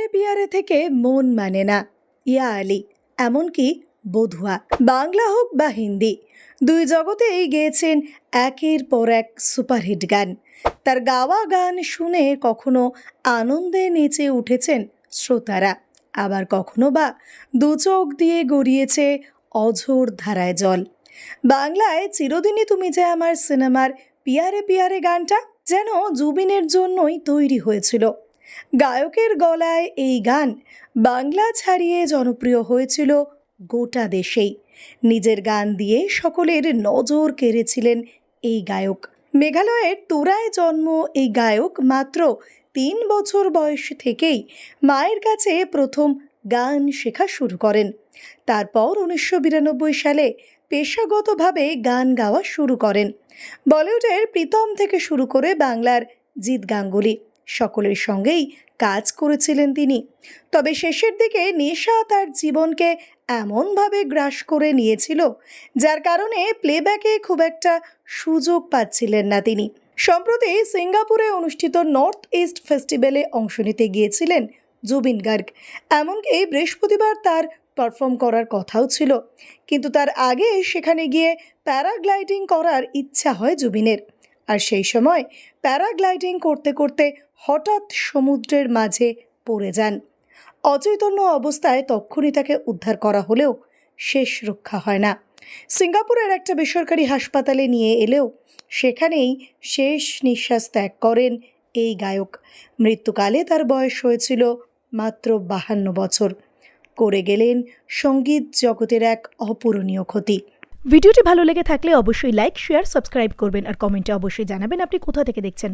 পিয়ারে পিয়ারে থেকে মন মানে না। ইয়া আলী, এমনকি বধুয়া। বাংলা হোক বা হিন্দি, দুই জগতেই গেয়েছেন একের পর এক সুপারহিট গান। তার গাওয়া গান শুনে কখনো আনন্দে নেচে উঠেছেন শ্রোতারা, আবার কখনো বা দু চোখ দিয়ে গড়িয়েছে অঝোর ধারায় জল। বাংলায় চিরদিনই তুমি যে আমার সিনেমার পিয়ারে পিয়ারে গানটা যেন জুবিনের জন্যই তৈরি হয়েছিল। গায়কের গলায় এই গান বাংলা ছাড়িয়ে জনপ্রিয় হয়েছিল গোটা দেশেই। নিজের গান দিয়ে সকলের নজর কেড়েছিলেন এই গায়ক। মেঘালয়ের তোরায় জন্ম এই গায়ক মাত্র তিন বছর বয়স থেকেই মায়ের কাছে প্রথম গান শেখা শুরু করেন। তারপর উনিশশো বিরানব্বই সালে পেশাগতভাবে গান গাওয়া শুরু করেন। বলিউডের প্রীতম থেকে শুরু করে বাংলার জিৎ গাঙ্গুলি। সকলের সঙ্গেই কাজ করেছিলেন তিনি। তবে শেষের দিকে নেশা তার জীবনকে এমনভাবে গ্রাস করে নিয়েছিল, যার কারণে প্লেব্যাকে খুব একটা সুযোগ পাচ্ছিলেন না তিনি। সম্প্রতি সিঙ্গাপুরে অনুষ্ঠিত নর্থ ইস্ট ফেস্টিভ্যালে অংশ নিতে গিয়েছিলেন জুবিন গার্গ। এমনকি বৃহস্পতিবার তার পারফর্ম করার কথাও ছিল। কিন্তু তার আগে সেখানে গিয়ে প্যারাগ্লাইডিং করার ইচ্ছা হয় জুবিনের। আর সেই সময় প্যারাগ্লাইডিং করতে করতে হঠাৎ সমুদ্রের মাঝে পড়ে যান। অচৈতন্য অবস্থায় তক্ষুনি তাকে উদ্ধার করা হলেও শেষ রক্ষা হয় না। সিঙ্গাপুরের একটা বেসরকারি হাসপাতালে নিয়ে এলেও সেখানেই শেষ নিঃশ্বাস ত্যাগ করেন এই গায়ক। মৃত্যুকালে তার বয়স হয়েছিল মাত্র বাহান্ন বছর। করে গেলেন সংগীত জগতের এক অপূরণীয় ক্ষতি। ভিডিওটি ভালো লেগে থাকলে অবশ্যই লাইক, শেয়ার, সাবস্ক্রাইব করবেন আর কমেন্টে অবশ্যই জানাবেন আপনি কোথা থেকে দেখছেন।